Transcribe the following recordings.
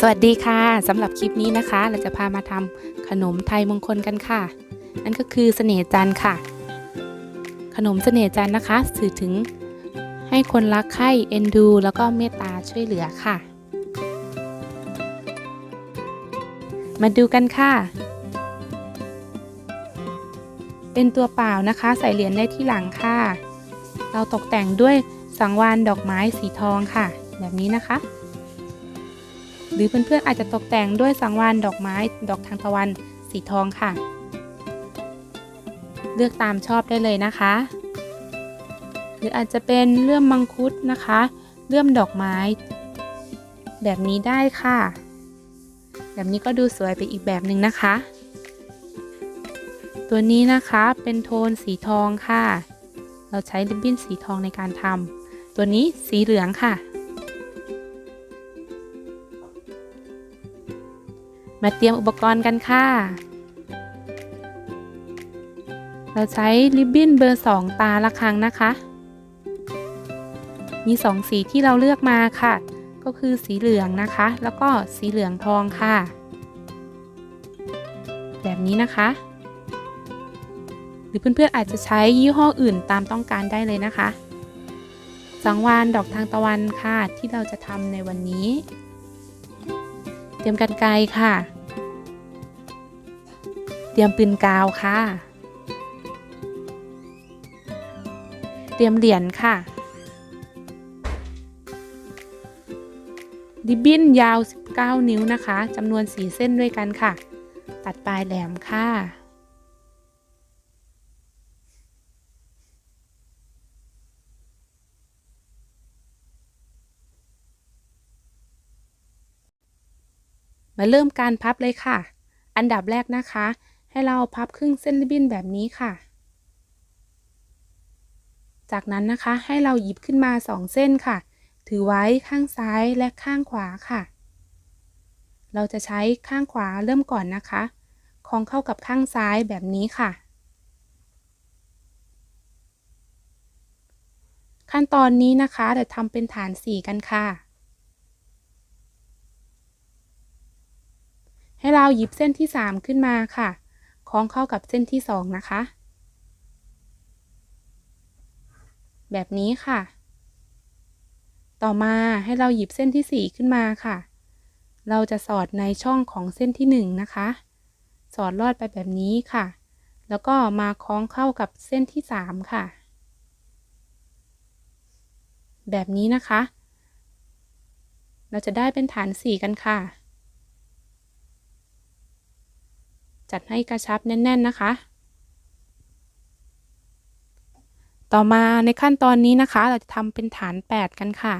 สวัสดีค่ะสำหรับคลิปนี้นะคะ เราจะพามาทำขนมไทยมงคลกันค่ะ นั่นก็คือเสน่ห์จันทร์ค่ะ ขนมเสน่ห์จันทร์นะคะ สื่อถึงให้คนรักใคร่เอ็นดู แล้วก็เมตตาช่วยเหลือค่ะ มาดูกันค่ะ เป็นตัวเปล่านะคะ ใส่เหรียญได้ที่หลังค่ะ เราตกแต่งด้วยสังวานดอกไม้สีทองค่ะ แบบนี้นะคะ หรือเพื่อนๆอาจจะตกแต่งด้วยสังวานดอกไม้ ดอกทานตะวันสีทองค่ะ เลือกตามชอบได้เลยนะคะ หรืออาจจะเป็นเลื่อมมังคุดนะคะ เลื่อมดอกไม้ แบบนี้ได้ค่ะ แบบนี้ก็ดูสวยไปอีกแบบหนึ่งนะคะ ตัวนี้นะคะเป็นโทนสีทองค่ะ เราใช้ริบบิ้นสีทองในการทำตัวนี้สีเหลืองค่ะ มาเตรียมอุปกรณ์กันค่ะ เราใช้ริบบิ้นเบอร์ 2 ตาละครั้งนะคะ มี 2 สีที่เราเลือกมาค่ะ ก็คือสีเหลืองนะคะ แล้วก็สีเหลืองทองค่ะ แบบนี้นะคะ หรือเพื่อนๆอาจจะใช้ยี่ห้ออื่นตามต้องการได้เลยนะคะสังวานดอกทางตะวันค่ะ ที่เราจะทำในวันนี้ รียมกันไกรค่ะ เตรียมปืนกาวค่ะ เตรียมเหรียญค่ะริบบิ้นยาว 19 นิ้วนะคะจำนวน 4 เส้นด้วยกันค่ะ ตัดปลายแหลมค่ะ มาเริ่มการพับเลยค่ะ อันดับแรกนะคะ ให้เราพับครึ่งเส้นริบบิ้นแบบนี้ค่ะ จากนั้นนะคะให้เราหยิบขึ้นมา 2 เส้นค่ะ ถือไว้ข้างซ้ายและข้างขวาค่ะ เราจะใช้ข้างขวาเริ่มก่อนนะคะ คล้องเข้ากับข้างซ้ายแบบนี้ค่ะ ขั้นตอนนี้นะคะเดี๋ยวทำเป็นฐานสีกันค่ะ ให้เราหยิบเส้นที่ 3 ขึ้นมาค่ะ คล้องเข้ากับเส้นที่ 2 นะคะ แบบนี้ค่ะ ต่อมาให้เราหยิบเส้นที่ 4 ขึ้นมาค่ะ เราจะสอดในช่องของเส้นที่ 1 นะคะ สอดลอดไปแบบนี้ค่ะ แล้วก็มาคล้องเข้ากับเส้นที่ 3 ค่ะ แบบนี้นะคะ เราจะได้เป็นฐานสีกันค่ะ จัดให้กระชับแน่น ๆ นะคะ ต่อมาในขั้นตอนนี้นะคะ เราจะทำเป็นฐาน 8 กันค่ะ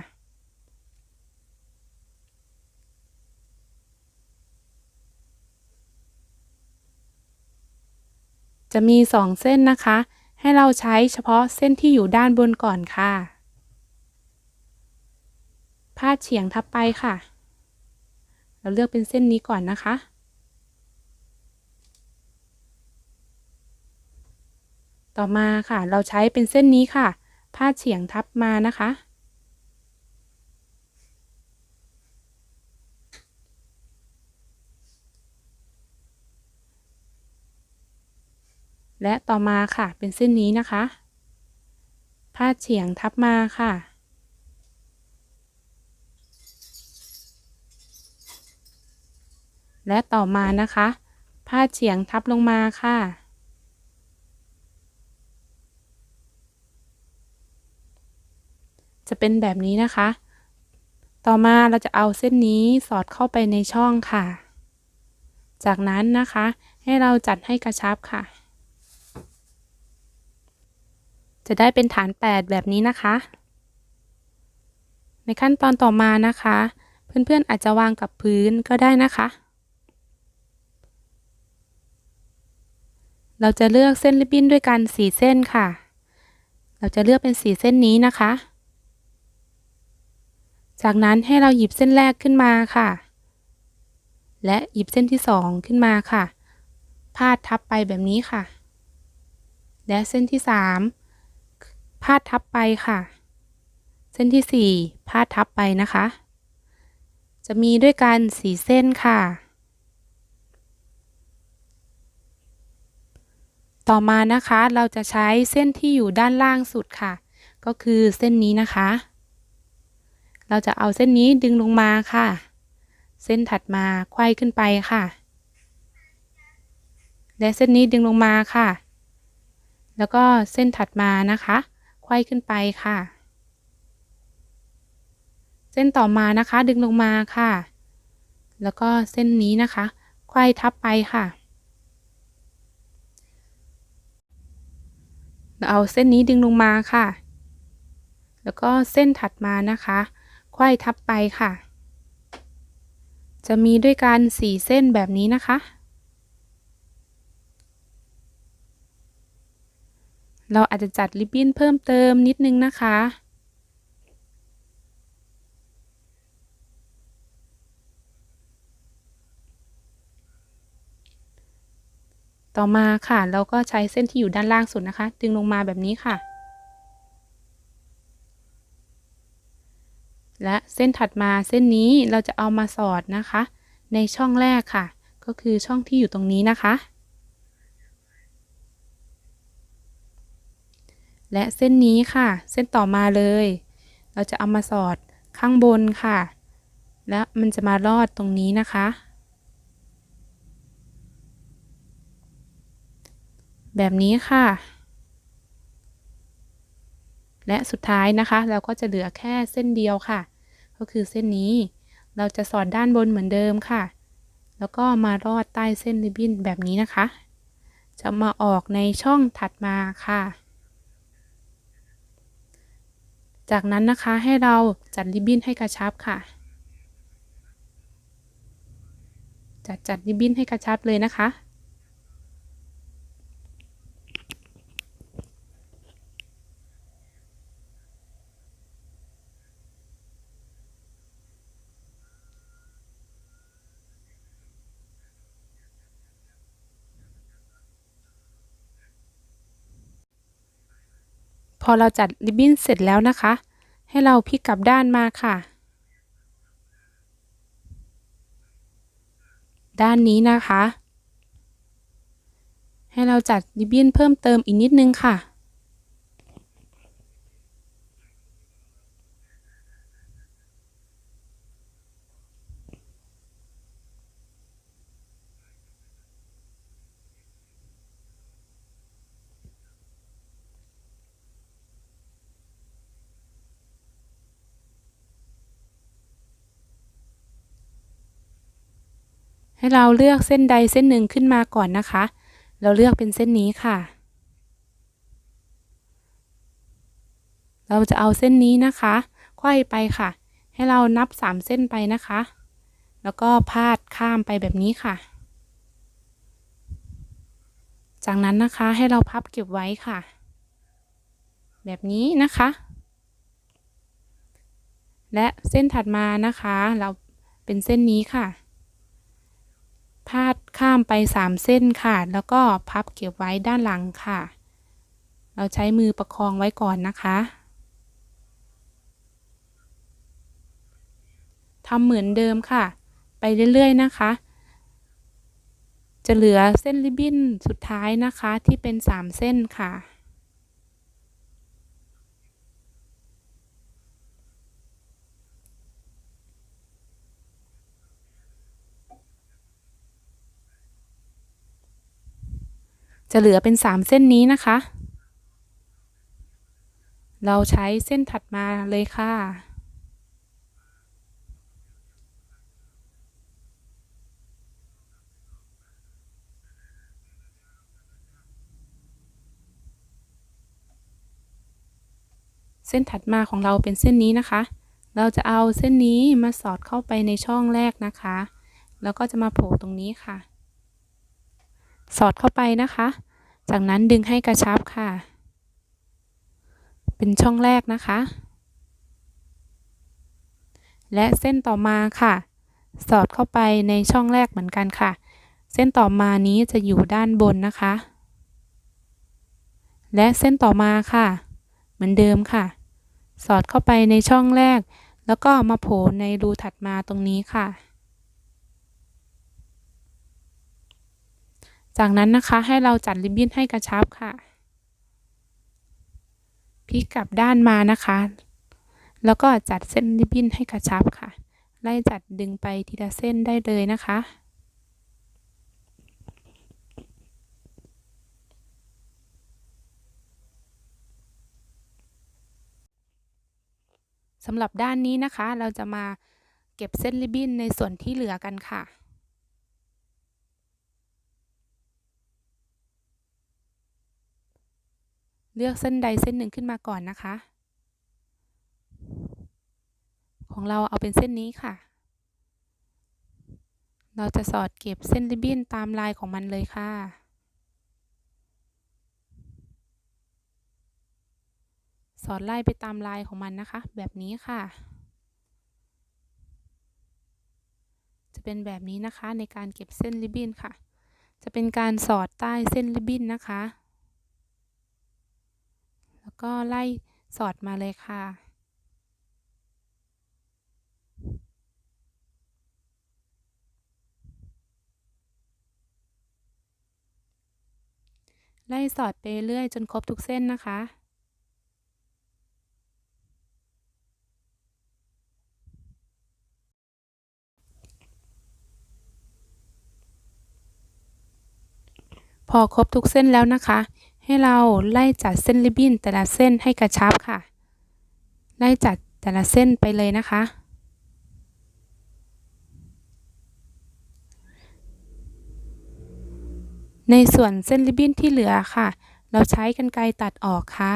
จะมี 2 เส้นนะคะ ให้เราใช้เฉพาะเส้นที่อยู่ด้านบนก่อนค่ะ พาดเฉียงทับไปค่ะ เราเลือกเป็นเส้นนี้ก่อนนะคะ ต่อมาค่ะ เราใช้เป็นเส้นนี้ค่ะพาเฉียงทับมานะคะ และต่อมาค่ะเป็นเส้นนี้นะคะพาเฉียงทับมาค่ะและต่อมานะคะพาเฉียงทับลงมาค่ะ จะเป็นแบบนี้นะคะ ต่อมาเราจะเอาเส้นนี้สอดเข้าไปในช่องค่ะ จากนั้นนะคะ ให้เราจัดให้กระชับค่ะ จะได้เป็นฐาน 8 แบบนี้นะคะ ในขั้นตอนต่อมานะคะ เพื่อนๆอาจจะวางกับพื้นก็ได้นะคะเราจะเลือกเส้นริบบิ้นด้วยกันสีเส้นค่ะ เราจะเลือกเป็นสีเส้นนี้นะคะ จากนั้นให้เราหยิบเส้นแรกขึ้นมาค่ะ และหยิบเส้นที่สองขึ้นมาค่ะ พาดทับไปแบบนี้ค่ะ และเส้นที่สามพาดทับไปค่ะ เส้นที่สี่พาดทับไปนะคะ จะมีด้วยกันสี่เส้นค่ะต่อมานะคะเราจะใช้เส้นที่อยู่ด้านล่างสุดค่ะ ก็คือเส้นนี้นะคะ เราจะเอาเส้นนี้ดึงลงมาค่ะ เส้นถัดมาไขว้ขึ้นไปค่ะ และเส้นนี้ดึงลงมาค่ะ แล้วก็เส้นถัดมานะคะไขว้ขึ้นไปค่ะ เส้นต่อมานะคะดึงลงมาค่ะ แล้วก็เส้นนี้นะคะไขว้ทับไปค่ะเราเอาเส้นนี้ดึงลงมาค่ะ แล้วก็เส้นถัดมานะคะ ไขว้ทับไปค่ะ จะมีด้วยกันสี่เส้นแบบนี้นะคะ เราอาจจะจัดริบบิ้นเพิ่มเติมนิดนึงนะคะต่อมาค่ะ เราก็ใช้เส้นที่อยู่ด้านล่างสุดนะคะ ดึงลงมาแบบนี้ค่ะ และเส้นถัดมาเส้นนี้เราจะเอามาสอดนะคะ ในช่องแรกค่ะ ก็คือช่องที่อยู่ตรงนี้นะคะ และเส้นนี้ค่ะ เส้นต่อมาเลย เราจะเอามาสอดข้างบนค่ะ และมันจะมารอดตรงนี้นะคะ แบบนี้ค่ะ และสุดท้ายนะคะ เราก็จะเหลือแค่เส้นเดียวค่ะ ก็คือเส้นนี้ เราจะสอดด้านบนเหมือนเดิมค่ะ แล้วก็มารอดใต้เส้นริบบิ้นแบบนี้นะคะ จะมาออกในช่องถัดมาค่ะ จากนั้นนะคะให้เราจัดริบบิ้นให้กระชับค่ะ จัดจัดริบบิ้นให้กระชับเลยนะคะ พอเราจัดริบบิ้นเสร็จแล้วนะคะ ให้เราพลิกกลับด้านมาค่ะ ด้านนี้นะคะ ให้เราจัดริบบิ้นเพิ่มเติมอีกนิดนึงค่ะ ให้เราเลือกเส้นใดเส้นหนึ่งขึ้นมาก่อนนะคะ เราเลือกเป็นเส้นนี้ค่ะ เราจะเอาเส้นนี้นะคะไขว้ไปค่ะ ให้เรานับสามเส้นไปนะคะ แล้วก็พาดข้ามไปแบบนี้ค่ะ จากนั้นนะคะให้เราพับเก็บไว้ค่ะ แบบนี้นะคะ และเส้นถัดมานะคะ เราเป็นเส้นนี้ค่ะ พาดข้ามไปสามเส้นค่ะ แล้วก็พับเก็บไว้ด้านหลังค่ะ เราใช้มือประคองไว้ก่อนนะคะทำเหมือนเดิมค่ะ ไปเรื่อยๆนะคะ จะเหลือเส้นริบบิ้นสุดท้ายนะคะที่เป็นสามเส้นค่ะ จะเหลือเป็นสามเส้นนี้นะคะ เราใช้เส้นถัดมาเลยค่ะ เส้นถัดมาของเราเป็นเส้นนี้นะคะ เราจะเอาเส้นนี้มาสอดเข้าไปในช่องแรกนะคะ แล้วก็จะมาโผล่ตรงนี้ค่ะ สอดเข้าไปนะคะ จากนั้นดึงให้กระชับค่ะ เป็นช่องแรกนะคะ และเส้นต่อมาค่ะ สอดเข้าไปในช่องแรกเหมือนกันค่ะ เส้นต่อมานี้จะอยู่ด้านบนนะคะ และเส้นต่อมาค่ะ เหมือนเดิมค่ะ สอดเข้าไปในช่องแรก แล้วก็มาโผล่ในรูถัดมาตรงนี้ค่ะ จากนั้นนะคะให้เราจัดริบบิ้นให้กระชับค่ะ พลิกกลับด้านมานะคะ แล้วก็จัดเส้นริบบิ้นให้กระชับค่ะ ไล่จัดดึงไปทีละเส้นได้เลยนะคะสำหรับด้านนี้นะคะ เราจะมาเก็บเส้นริบบิ้นในส่วนที่เหลือกันค่ะ เลือกเส้นใดเส้นหนึ่งขึ้นมาก่อนนะคะ ของเราเอาเป็นเส้นนี้ค่ะ เราจะสอดเก็บเส้นริบบิ้นตามลายของมันเลยค่ะสอดไล่ไปตามลายของมันนะคะ แบบนี้ค่ะ จะเป็นแบบนี้นะคะในการเก็บเส้นริบบิ้นค่ะ จะเป็นการสอดใต้เส้นริบบิ้นนะคะ ก็ไล่สอดมาเลยค่ะ ไล่สอดไปเรื่อยจนครบทุกเส้นนะคะพอครบทุกเส้นแล้วนะคะ ให้เราไล่จัดเส้นริบบิ้นแต่ละเส้นให้กระชับค่ะ ไล่จัดแต่ละเส้นไปเลยนะคะ ในส่วนเส้นริบบิ้นที่เหลือค่ะ เราใช้กรรไกรตัดออกค่ะ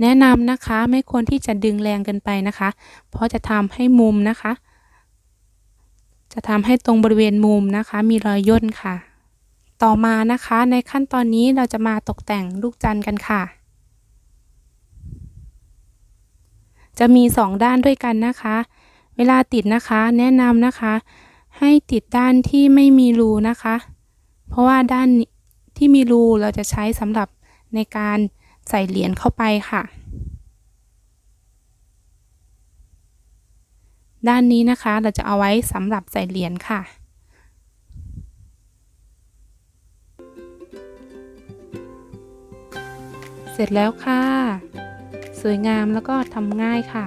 แนะนำนะคะไม่ควรที่จะดึงแรงเกินไปนะคะ เพราะจะทำให้มุมนะคะ จะทำให้ตรงบริเวณมุมนะคะ มีรอยย่นค่ะ ต่อมานะคะในขั้นตอนนี้เราจะมาตกแต่งลูกจันทร์กันค่ะ จะมีสองด้านด้วยกันนะคะ เวลาติดนะคะแนะนำนะคะ ให้ติดด้านที่ไม่มีรูนะคะ เพราะว่าด้านที่มีรูเราจะใช้สำหรับในการใส่เหรียญเข้าไปค่ะ ด้านนี้นะคะเราจะเอาไว้สำหรับใส่เหรียญค่ะ เสร็จแล้วค่ะ สวยงามแล้วก็ทำง่ายค่ะ